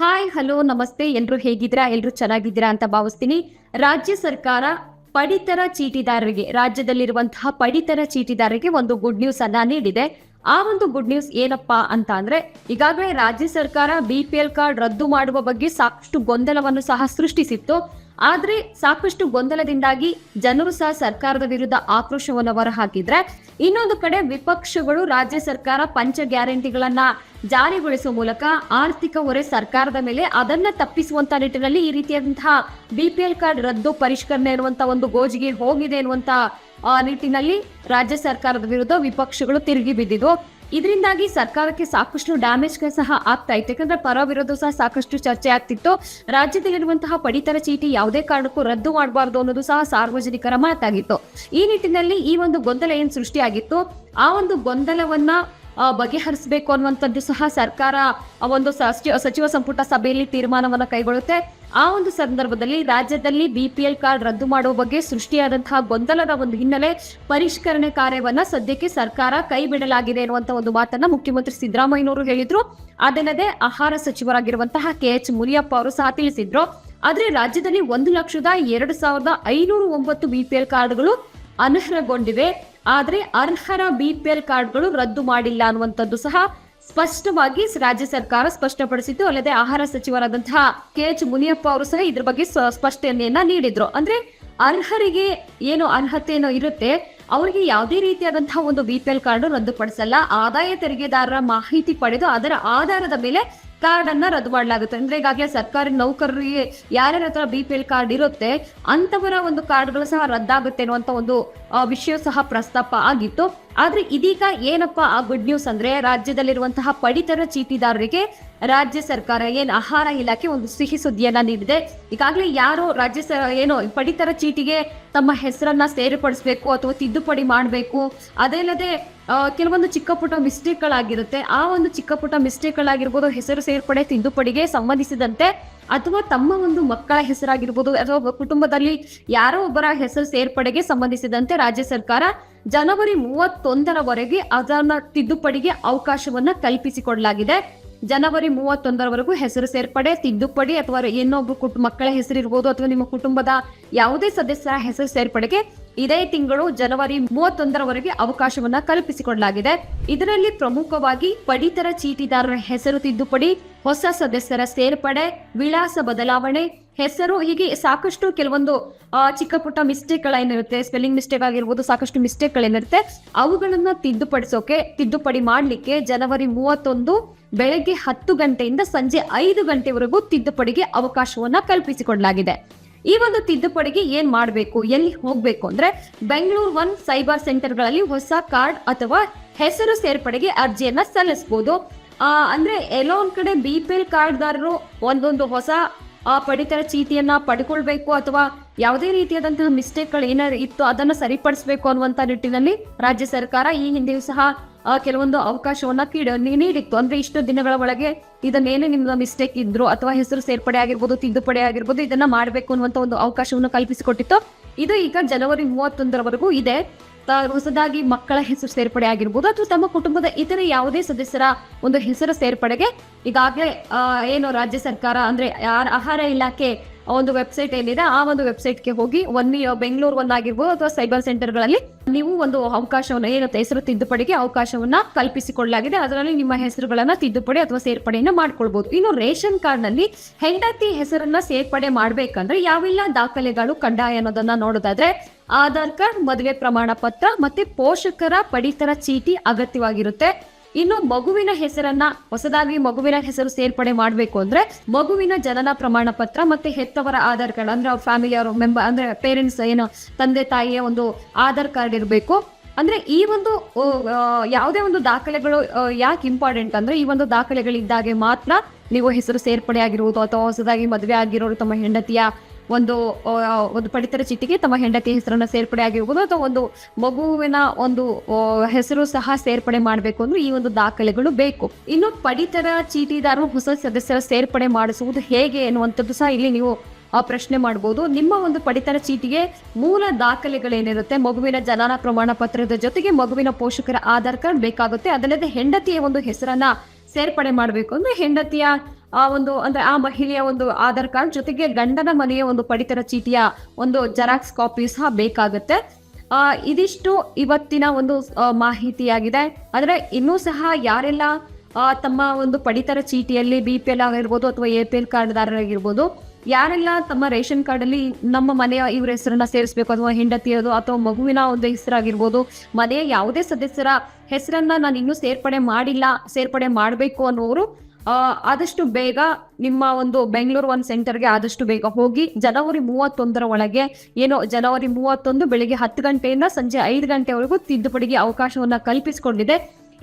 Hi hello ನಮಸ್ತೆ. ಎಲ್ಲರೂ ಹೇಗಿದ್ದೀರಾ? ಎಲ್ಲರೂ ಚೆನ್ನಾಗಿದ್ದೀರಾ ಅಂತ ಭಾವಿಸ್ತೀನಿ. ರಾಜ್ಯ ಸರ್ಕಾರ ಪಡಿತರ ಚೀಟಿದಾರರಿಗೆ, ರಾಜ್ಯದಲ್ಲಿರುವಂತಹ ಪಡಿತರ ಚೀಟಿದಾರರಿಗೆ ಒಂದು ಗುಡ್ ನ್ಯೂಸ್ ಅನ್ನ ನೀಡಿದೆ. ಆ ಒಂದು ಗುಡ್ ನ್ಯೂಸ್ ಏನಪ್ಪಾ ಅಂತ ಅಂದ್ರೆ ಈಗಾಗಲೇ ರಾಜ್ಯ ಸರ್ಕಾರ ಬಿ ಪಿ ಎಲ್ ಕಾರ್ಡ್ ರದ್ದು ಮಾಡುವ ಬಗ್ಗೆ ಸಾಕಷ್ಟು ಗೊಂದಲವನ್ನು ಸಹ ಸೃಷ್ಟಿಸಿತ್ತು. ಆದ್ರೆ ಸಾಕಷ್ಟು ಗೊಂದಲದಿಂದಾಗಿ ಜನರು ಸಹ ಸರ್ಕಾರದ ವಿರುದ್ಧ ಆಕ್ರೋಶವನ್ನು ಹೊರಹಾಕಿದ್ರೆ ಇನ್ನೊಂದು ಕಡೆ ವಿಪಕ್ಷಗಳು ರಾಜ್ಯ ಸರ್ಕಾರ ಪಂಚ ಗ್ಯಾರಂಟಿಗಳನ್ನ ಜಾರಿಗೊಳಿಸುವ ಮೂಲಕ ಆರ್ಥಿಕ ಹೊರೆ ಸರ್ಕಾರದ ಮೇಲೆ ಅದನ್ನ ತಪ್ಪಿಸುವಂತ ನಿಟ್ಟಿನಲ್ಲಿ ಈ ರೀತಿಯಾದಂತಹ ಬಿಪಿಎಲ್ ಕಾರ್ಡ್ ರದ್ದು ಪರಿಷ್ಕರಣೆ ಇರುವಂತಹ ಒಂದು ಗೋಜಿಗೆ ಹೋಗಿದೆ ಎನ್ನುವಂತ ಆ, ನಿಟ್ಟಿನಲ್ಲಿ ರಾಜ್ಯ ಸರ್ಕಾರದ ವಿರುದ್ಧ ವಿಪಕ್ಷಗಳು ತಿರುಗಿ ಬಿದ್ದಿದ್ವು ಇದರಿಂದಾಗಿ ಸರ್ಕಾರಕ್ಕೆ ಸಾಕಷ್ಟು ಡ್ಯಾಮೇಜ್ ಸಹ ಆಗ್ತಾ ಇತ್ತು. ಯಾಕಂದ್ರೆ ಪರ ವಿರೋಧ ಸಹ ಸಾಕಷ್ಟು ಚರ್ಚೆ ಆಗ್ತಿತ್ತು. ರಾಜ್ಯದಲ್ಲಿರುವಂತಹ ಪಡಿತರ ಚೀಟಿ ಯಾವುದೇ ಕಾರಣಕ್ಕೂ ರದ್ದು ಮಾಡಬಾರ್ದು ಅನ್ನೋದು ಸಹ ಸಾರ್ವಜನಿಕರ ಮಾತಾಗಿತ್ತು. ಈ ನಿಟ್ಟಿನಲ್ಲಿ ಈ ಒಂದು ಗೊಂದಲ ಏನ್ ಸೃಷ್ಟಿಯಾಗಿತ್ತು? ಆ ಒಂದು ಗೊಂದಲವನ್ನ ಬಗೆಹರಿಸಬೇಕು ಅನ್ನುವಂಥದ್ದು ಸಹ ಸರ್ಕಾರ ಒಂದು ಸಚಿವ ಸಂಪುಟ ಸಭೆಯಲ್ಲಿ ತೀರ್ಮಾನವನ್ನು ಕೈಗೊಳ್ಳುತ್ತೆ. ಆ ಒಂದು ಸಂದರ್ಭದಲ್ಲಿ ರಾಜ್ಯದಲ್ಲಿ ಬಿ ಪಿ ಎಲ್ ಕಾರ್ಡ್ ರದ್ದು ಮಾಡುವ ಬಗ್ಗೆ ಸೃಷ್ಟಿಯಾದಂತಹ ಗೊಂದಲದ ಒಂದು ಹಿನ್ನೆಲೆ ಪರಿಷ್ಕರಣೆ ಕಾರ್ಯವನ್ನ ಸದ್ಯಕ್ಕೆ ಸರ್ಕಾರ ಕೈ ಬಿಡಲಾಗಿದೆ ಒಂದು ಮಾತನ್ನ ಮುಖ್ಯಮಂತ್ರಿ ಸಿದ್ದರಾಮಯ್ಯನವರು ಹೇಳಿದ್ರು. ಅದಲ್ಲದೆ ಆಹಾರ ಸಚಿವರಾಗಿರುವಂತಹ ಕೆ ಎಚ್ ಮುನಿಯಪ್ಪ ಅವರು ಸಹ ತಿಳಿಸಿದ್ರು. ಆದ್ರೆ ರಾಜ್ಯದಲ್ಲಿ ಒಂದು ಲಕ್ಷದ ಎರಡು ಸಾವಿರದ ಐನೂರ ಒಂಬತ್ತು ಬಿ ಕಾರ್ಡ್ಗಳು ಅನರ್ಹಗೊಂಡಿವೆ. ಆದ್ರೆ ಅರ್ಹರ ಬಿ ಪಿ ಎಲ್ ಕಾರ್ಡ್ಗಳು ರದ್ದು ಮಾಡಿಲ್ಲ ಅನ್ನುವಂಥದ್ದು ಸಹ ಸ್ಪಷ್ಟವಾಗಿ ರಾಜ್ಯ ಸರ್ಕಾರ ಸ್ಪಷ್ಟಪಡಿಸಿದ್ದು, ಅಲ್ಲದೆ ಆಹಾರ ಸಚಿವರಾದಂತಹ ಕೆ ಎಚ್ ಮುನಿಯಪ್ಪ ಅವರು ಸಹ ಇದ್ರ ಬಗ್ಗೆ ಸ್ಪಷ್ಟನೆಯನ್ನ ನೀಡಿದ್ರು. ಅಂದ್ರೆ ಅರ್ಹರಿಗೆ ಏನು ಅರ್ಹತೆಯನ್ನು ಇರುತ್ತೆ, ಅವರಿಗೆ ಯಾವುದೇ ರೀತಿಯಾದಂತಹ ಒಂದು ಬಿ ಪಿ ಎಲ್ ಕಾರ್ಡ್ ರದ್ದುಪಡಿಸಲ್ಲ. ಆದಾಯ ತೆರಿಗೆದಾರರ ಮಾಹಿತಿ ಪಡೆದು ಅದರ ಆಧಾರದ ಮೇಲೆ ಕಾರ್ಡ್ ಅನ್ನ ರದ್ದು ಮಾಡಲಾಗುತ್ತೆ ಅಂದ್ರೆ ಈಗಾಗಲೇ ಸರ್ಕಾರಿ ನೌಕರರಿಗೆ ಯಾರ್ಯಾರ ಹತ್ರ ಬಿ ಪಿ ಎಲ್ ಕಾರ್ಡ್ ಇರುತ್ತೆ ಅಂತವರ ಒಂದು ಕಾರ್ಡ್ಗಳು ಸಹ ರದ್ದಾಗುತ್ತೆ ಅನ್ನುವಂತ ಒಂದು ವಿಷಯ ಸಹ ಪ್ರಸ್ತಾಪ ಆಗಿತ್ತು. ಆದ್ರೆ ಇದೀಗ ಏನಪ್ಪಾ ಆ ಗುಡ್ ನ್ಯೂಸ್ ಅಂದ್ರೆ ರಾಜ್ಯದಲ್ಲಿರುವಂತಹ ಪಡಿತರ ಚೀಟಿದಾರರಿಗೆ ರಾಜ್ಯ ಸರ್ಕಾರ ಏನ್ ಆಹಾರ ಇಲಾಖೆ ಒಂದು ಸಿಹಿ ಸುದ್ದಿಯನ್ನ ನೀಡಿದೆ. ಈಗಾಗಲೇ ಯಾರು ರಾಜ್ಯ ಏನು ಪಡಿತರ ಚೀಟಿಗೆ ತಮ್ಮ ಹೆಸರನ್ನ ಸೇರ್ಪಡಿಸಬೇಕು ಅಥವಾ ತಿದ್ದುಪಡಿ ಮಾಡಬೇಕು. ಅದಲ್ಲದೆ ಕೆಲವೊಂದು ಚಿಕ್ಕ ಪುಟ್ಟ ಮಿಸ್ಟೇಕ್ಗಳಾಗಿರುತ್ತೆ ಆ ಒಂದು ಚಿಕ್ಕ ಪುಟ್ಟ ಮಿಸ್ಟೇಕ್ಗಳಾಗಿರ್ಬೋದು ಹೆಸರು ಸೇರ್ಪಡೆ ತಿದ್ದುಪಡಿಗೆ ಸಂಬಂಧಿಸಿದಂತೆ ಅಥವಾ ತಮ್ಮ ಒಂದು ಮಕ್ಕಳ ಹೆಸರಾಗಿರ್ಬೋದು ಅಥವಾ ಕುಟುಂಬದಲ್ಲಿ ಯಾರೋ ಒಬ್ಬರ ಹೆಸರು ಸೇರ್ಪಡೆಗೆ ಸಂಬಂಧಿಸಿದಂತೆ ರಾಜ್ಯ ಸರ್ಕಾರ ಜನವರಿ ಮೂವತ್ತೊಂದರವರೆಗೆ ಅದನ್ನ ತಿದ್ದುಪಡಿಗೆ ಅವಕಾಶವನ್ನ ಕಲ್ಪಿಸಿಕೊಡಲಾಗಿದೆ. ಜನವರಿ ಮೂವತ್ತೊಂದರವರೆಗೂ ಹೆಸರು ಸೇರ್ಪಡೆ, ತಿದ್ದುಪಡಿ ಅಥವಾ ಇನ್ನೊಬ್ಬರು ಕುಟ್ ಮಕ್ಕಳ ಹೆಸರಿರ್ಬೋದು ಅಥವಾ ನಿಮ್ಮ ಕುಟುಂಬದ ಯಾವುದೇ ಸದಸ್ಯರ ಹೆಸರು ಸೇರ್ಪಡೆಗೆ ಇದೇ ತಿಂಗಳು ಜನವರಿ ಮೂವತ್ತೊಂದರವರೆಗೆ ಅವಕಾಶವನ್ನ ಕಲ್ಪಿಸಿಕೊಳ್ಳಲಾಗಿದೆ ಇದರಲ್ಲಿ ಪ್ರಮುಖವಾಗಿ ಪಡಿತರ ಚೀಟಿದಾರರ ಹೆಸರು ತಿದ್ದುಪಡಿ, ಹೊಸ ಸದಸ್ಯರ ಸೇರ್ಪಡೆ, ವಿಳಾಸ ಬದಲಾವಣೆ, ಹೆಸರು ಹೀಗೆ ಸಾಕಷ್ಟು ಕೆಲವೊಂದು ಚಿಕ್ಕ ಪುಟ್ಟ ಮಿಸ್ಟೇಕ್ಗಳೇನಿರುತ್ತೆ ಸ್ಪೆಲ್ಲಿಂಗ್ ಮಿಸ್ಟೇಕ್ ಆಗಿರ್ಬೋದು, ಸಾಕಷ್ಟು ಮಿಸ್ಟೇಕ್ಗಳೇನಿರುತ್ತೆ ಅವುಗಳನ್ನ ತಿದ್ದುಪಡಿಸೋಕೆ, ತಿದ್ದುಪಡಿ ಮಾಡಲಿಕ್ಕೆ ಜನವರಿ ಮೂವತ್ತೊಂದು ಬೆಳಗ್ಗೆ ಹತ್ತು ಗಂಟೆಯಿಂದ ಸಂಜೆ ಐದು ಗಂಟೆವರೆಗೂ ತಿದ್ದುಪಡಿಗೆ ಅವಕಾಶವನ್ನ ಕಲ್ಪಿಸಿಕೊಡಲಾಗಿದೆ. ಈ ಒಂದು ತಿದ್ದುಪಡಿಗೆ ಏನ್ ಮಾಡಬೇಕು, ಎಲ್ಲಿ ಹೋಗಬೇಕು ಅಂದ್ರೆ ಬೆಂಗಳೂರು ಒನ್ ಸೈಬರ್ ಸೆಂಟರ್ಗಳಲ್ಲಿ ಹೊಸ ಕಾರ್ಡ್ ಅಥವಾ ಹೆಸರು ಸೇರ್ಪಡೆಗೆ ಅರ್ಜಿಯನ್ನ ಸಲ್ಲಿಸಬಹುದು ಅಂದ್ರೆ ಎಲ್ಲೋ ಒಂದ್ ಕಡೆ ಬಿ ಪಿ ಎಲ್ ಕಾರ್ಡ್ದಾರರು ಒಂದೊಂದು ಹೊಸ ಪಡಿತರ ಚೀಟಿಯನ್ನ ಪಡ್ಕೊಳ್ಬೇಕು ಅಥವಾ ಯಾವುದೇ ರೀತಿಯಾದಂತಹ ಮಿಸ್ಟೇಕ್ಗಳು ಏನಾದ್ರು ಇತ್ತು ಅದನ್ನ ಸರಿಪಡಿಸಬೇಕು ಅನ್ನುವಂತ ನಿಟ್ಟಿನಲ್ಲಿ ರಾಜ್ಯ ಸರ್ಕಾರ ಈ ಹಿಂದೆಯೂ ಸಹ ಕೆಲವೊಂದು ಅವಕಾಶವನ್ನ ಕೀಡ ನೀಡಿತ್ತು. ಅಂದ್ರೆ ಇಷ್ಟು ದಿನಗಳ ಒಳಗೆ ಇದನ್ನೇನೇ ನಿಮ್ದು ಮಿಸ್ಟೇಕ್ ಇದ್ರು ಅಥವಾ ಹೆಸರು ಸೇರ್ಪಡೆ ಆಗಿರ್ಬೋದು, ತಿದ್ದುಪಡಿ ಆಗಿರ್ಬೋದು, ಇದನ್ನ ಮಾಡಬೇಕು ಅನ್ನುವಂತ ಒಂದು ಅವಕಾಶವನ್ನು ಕಲ್ಪಿಸಿಕೊಟ್ಟಿತ್ತು. ಇದು ಈಗ ಜನವರಿ ಮೂವತ್ತೊಂದರವರೆಗೂ ಇದೆ. ಹೊಸದಾಗಿ ಮಕ್ಕಳ ಹೆಸರು ಸೇರ್ಪಡೆ ಆಗಿರ್ಬೋದು, ಅಥವಾ ತಮ್ಮ ಕುಟುಂಬದ ಇತರೆ ಯಾವುದೇ ಸದಸ್ಯರ ಒಂದು ಹೆಸರು ಸೇರ್ಪಡೆಗೆ ಈಗಾಗಲೇ ಏನು ರಾಜ್ಯ ಸರ್ಕಾರ ಅಂದ್ರೆ ಆಹಾರ ಇಲಾಖೆ ಒಂದು ವೆಬ್ಸೈಟ್ ಏನಿದೆ, ಆ ಒಂದು ವೆಬ್ಸೈಟ್ಗೆ ಹೋಗಿ ಒನ್ ಬೆಂಗಳೂರು ಒಂದಾಗಿರ್ಬೋದು ಅಥವಾ ಸೈಬರ್ ಸೆಂಟರ್ಗಳಲ್ಲಿ ನೀವು ಒಂದು ಅವಕಾಶವನ್ನು ಏನಂತ ಹೆಸರು ತಿದ್ದುಪಡಿಗೆ ಅವಕಾಶವನ್ನ ಕಲ್ಪಿಸಿಕೊಳ್ಳಲಾಗಿದೆ. ಅದರಲ್ಲಿ ನಿಮ್ಮ ಹೆಸರುಗಳನ್ನ ತಿದ್ದುಪಡಿ ಅಥವಾ ಸೇರ್ಪಡೆಯನ್ನು ಮಾಡ್ಕೊಳ್ಬಹುದು ಇನ್ನು ರೇಷನ್ ಕಾರ್ಡ್ನಲ್ಲಿ ಹೆಂಡತಿ ಹೆಸರನ್ನ ಸೇರ್ಪಡೆ ಮಾಡ್ಬೇಕಂದ್ರೆ ಯಾವೆಲ್ಲ ದಾಖಲೆಗಳು ಕಡ್ಡಾಯ ಅನ್ನೋದನ್ನ ನೋಡೋದಾದ್ರೆ ಆಧಾರ್ ಕಾರ್ಡ್, ಮದುವೆ ಪ್ರಮಾಣ ಪತ್ರ ಮತ್ತೆ ಪೋಷಕರ ಪಡಿತರ ಚೀಟಿ ಅಗತ್ಯವಾಗಿರುತ್ತೆ. ಇನ್ನು ಮಗುವಿನ ಹೆಸರನ್ನ ಹೊಸದಾಗಿ ಮಗುವಿನ ಹೆಸರು ಸೇರ್ಪಡೆ ಮಾಡಬೇಕು ಅಂದ್ರೆ ಮಗುವಿನ ಜನನ ಪ್ರಮಾಣ ಪತ್ರ ಮತ್ತೆ ಹೆತ್ತವರ ಆಧಾರ್ ಕಾರ್ಡ್ ಅಂದ್ರೆ ಅವ್ರ ಫ್ಯಾಮಿಲಿ ಅವ್ರ ಮೆಂಬರ್ ಅಂದ್ರೆ ಪೇರೆಂಟ್ಸ್ ಏನು ತಂದೆ ತಾಯಿಯ ಒಂದು ಆಧಾರ್ ಕಾರ್ಡ್ ಇರಬೇಕು. ಅಂದ್ರೆ ಈ ಒಂದು ಯಾವುದೇ ಒಂದು ದಾಖಲೆಗಳು ಯಾಕೆ ಇಂಪಾರ್ಟೆಂಟ್ ಅಂದ್ರೆ ಈ ಒಂದು ದಾಖಲೆಗಳಿದ್ದಾಗೆ ಮಾತ್ರ ನೀವು ಹೆಸರು ಸೇರ್ಪಡೆ ಆಗಿರುವುದು ಅಥವಾ ಹೊಸದಾಗಿ ಮದುವೆ ಆಗಿರೋರು ತಮ್ಮ ಹೆಂಡತಿಯ ಒಂದು ಒಂದು ಪಡಿತರ ಚೀಟಿಗೆ ತಮ್ಮ ಹೆಂಡತಿ ಹೆಸರನ್ನ ಸೇರ್ಪಡೆ ಆಗಿರ್ಬೋದು ಅಥವಾ ಒಂದು ಮಗುವಿನ ಒಂದು ಹೆಸರು ಸಹ ಸೇರ್ಪಡೆ ಮಾಡಬೇಕು ಅಂದ್ರೆ ಈ ಒಂದು ದಾಖಲೆಗಳು ಬೇಕು. ಇನ್ನು ಪಡಿತರ ಚೀಟಿದಾರರು ಹೊಸ ಸದಸ್ಯರ ಸೇರ್ಪಡೆ ಮಾಡಿಸುವುದು ಹೇಗೆ ಎನ್ನುವಂಥದ್ದು ಸಹ ಇಲ್ಲಿ ನೀವು, ಆ, ಪ್ರಶ್ನೆ ಮಾಡಬಹುದು ನಿಮ್ಮ ಒಂದು ಪಡಿತರ ಚೀಟಿಗೆ ಮೂಲ ದಾಖಲೆಗಳೇನಿರುತ್ತೆ? ಮಗುವಿನ ಜನನ ಪ್ರಮಾಣ ಪತ್ರದ ಜೊತೆಗೆ ಮಗುವಿನ ಪೋಷಕರ ಆಧಾರ್ ಕಾರ್ಡ್ ಬೇಕಾಗುತ್ತೆ. ಅದಲ್ಲದೆ ಹೆಂಡತಿಯ ಒಂದು ಹೆಸರನ್ನ ಸೇರ್ಪಡೆ ಮಾಡಬೇಕು ಅಂದ್ರೆ ಹೆಂಡತಿಯ ಆ ಒಂದು, ಅಂದ್ರೆ ಆ ಮಹಿಳೆಯ ಒಂದು ಆಧಾರ್ ಕಾರ್ಡ್ ಜೊತೆಗೆ ಗಂಡನ ಮನೆಯ ಒಂದು ಪಡಿತರ ಚೀಟಿಯ ಒಂದು ಜೆರಾಕ್ಸ್ ಕಾಪಿ ಸಹ ಬೇಕಾಗುತ್ತೆ. ಇದಿಷ್ಟು ಇವತ್ತಿನ ಒಂದು ಮಾಹಿತಿಯಾಗಿದೆ. ಅಂದ್ರೆ ಇನ್ನೂ ಸಹ ಯಾರೆಲ್ಲ ತಮ್ಮ ಒಂದು ಪಡಿತರ ಚೀಟಿಯಲ್ಲಿ ಬಿ ಪಿ ಎಲ್ ಆಗಿರ್ಬೋದು ಅಥವಾ ಎ ಪಿ ಎಲ್ ಕಾರ್ಡ್ದಾರರಾಗಿರ್ಬೋದು, ಯಾರೆಲ್ಲ ತಮ್ಮ ರೇಷನ್ ಕಾರ್ಡಲ್ಲಿ ನಮ್ಮ ಮನೆಯ ಇವ್ರ ಹೆಸರನ್ನ ಸೇರಿಸಬೇಕು, ಅಥವಾ ಹೆಂಡತಿಯದು ಅಥವಾ ಮಗುವಿನ ಒಂದು ಹೆಸರಾಗಿರ್ಬೋದು, ಮನೆಯ ಯಾವುದೇ ಸದಸ್ಯರ ಹೆಸರನ್ನ ನಾನು ಇನ್ನೂ ಸೇರ್ಪಡೆ ಮಾಡಿಲ್ಲ, ಸೇರ್ಪಡೆ ಮಾಡಬೇಕು ಅನ್ನೋರು ಆದಷ್ಟು ಬೇಗ ನಿಮ್ಮ ಒಂದು ಬೆಂಗಳೂರು ಒನ್ ಸೆಂಟರ್ಗೆ ಆದಷ್ಟು ಬೇಗ ಹೋಗಿ ಜನವರಿ ಮೂವತ್ತೊಂದರ ಒಳಗೆ ಏನೋ ಜನವರಿ ಮೂವತ್ತೊಂದು ಬೆಳಿಗ್ಗೆ ಹತ್ತು ಗಂಟೆಯಿಂದ ಸಂಜೆ ಐದು ಗಂಟೆವರೆಗೂ ತಿದ್ದುಪಡಿಗೆ ಅವಕಾಶವನ್ನ ಕಲ್ಪಿಸಿಕೊಂಡಿದೆ.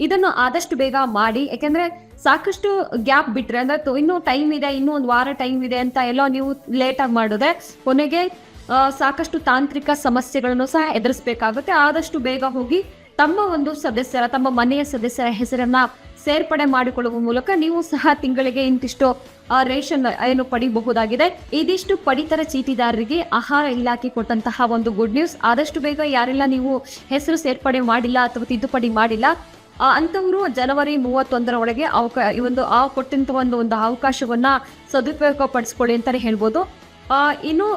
ಇದನ್ನು ಆದಷ್ಟು ಬೇಗ ಮಾಡಿ ಯಾಕೆಂದ್ರೆ ಸಾಕಷ್ಟು ಗ್ಯಾಪ್ ಬಿಟ್ರೆ, ಅಂದ್ರೆ ಇನ್ನೂ ಟೈಮ್ ಇದೆ, ಇನ್ನೂ ಒಂದು ವಾರ ಟೈಮ್ ಇದೆ ಅಂತ ಎಲ್ಲೋ ನೀವು ಲೇಟಾಗಿ ಮಾಡಿದ್ರೆ ಕೊನೆಗೆ ಸಾಕಷ್ಟು ತಾಂತ್ರಿಕ ಸಮಸ್ಯೆಗಳನ್ನು ಸಹ ಎದುರಿಸಬೇಕಾಗುತ್ತೆ. ಆದಷ್ಟು ಬೇಗ ಹೋಗಿ ತಮ್ಮ ಒಂದು ಸದಸ್ಯರ, ತಮ್ಮ ಮನೆಯ ಸದಸ್ಯರ ಹೆಸರನ್ನ ಸೇರ್ಪಡೆ ಮಾಡಿಕೊಳ್ಳುವ ಮೂಲಕ ನೀವು ಸಹ ತಿಂಗಳಿಗೆ ಇಂತಿಷ್ಟು ರೇಷನ್ ಏನು ಪಡಿಬಹುದಾಗಿದೆ. ಇದಿಷ್ಟು ಪಡಿತರ ಚೀಟಿದಾರರಿಗೆ ಆಹಾರ ಇಲಾಖೆ ಕೊಟ್ಟಂತಹ ಒಂದು ಗುಡ್ ನ್ಯೂಸ್ ಆದಷ್ಟು ಬೇಗ ಯಾರೆಲ್ಲ ನೀವು ಹೆಸರು ಸೇರ್ಪಡೆ ಮಾಡಿಲ್ಲ ಅಥವಾ ತಿದ್ದುಪಡಿ ಮಾಡಿಲ್ಲ ಅಂತವರು ಜನವರಿ ಮೂವತ್ತೊಂದರ ಒಳಗೆ ಅವಕಾಶ ಈ ಒಂದು, ಆ, ಕೊಟ್ಟಂತ ಒಂದು ಒಂದು ಅವಕಾಶವನ್ನ ಸದುಪಯೋಗ ಪಡಿಸ್ಕೊಳ್ಳಿ ಅಂತಾನೆ ಹೇಳ್ಬೋದು. ಇನ್ನು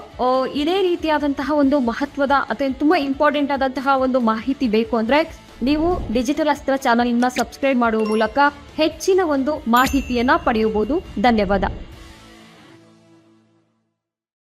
ಇದೇ ರೀತಿಯಾದಂತಹ ಒಂದು ಮಹತ್ವದ ಅಥವಾ ತುಂಬಾ ಇಂಪಾರ್ಟೆಂಟ್ ಆದಂತಹ ಒಂದು ಮಾಹಿತಿ ಬೇಕು ಅಂದ್ರೆ ನೀವು ಡಿಜಿಟಲ್ ಅಸ್ತ್ರ ಚಾನಲ್ನ ಸಬ್ಸ್ಕ್ರೈಬ್ ಮಾಡುವ ಮೂಲಕ ಹೆಚ್ಚಿನ ಒಂದು ಮಾಹಿತಿಯನ್ನು ಪಡೆಯಬಹುದು. ಧನ್ಯವಾದ.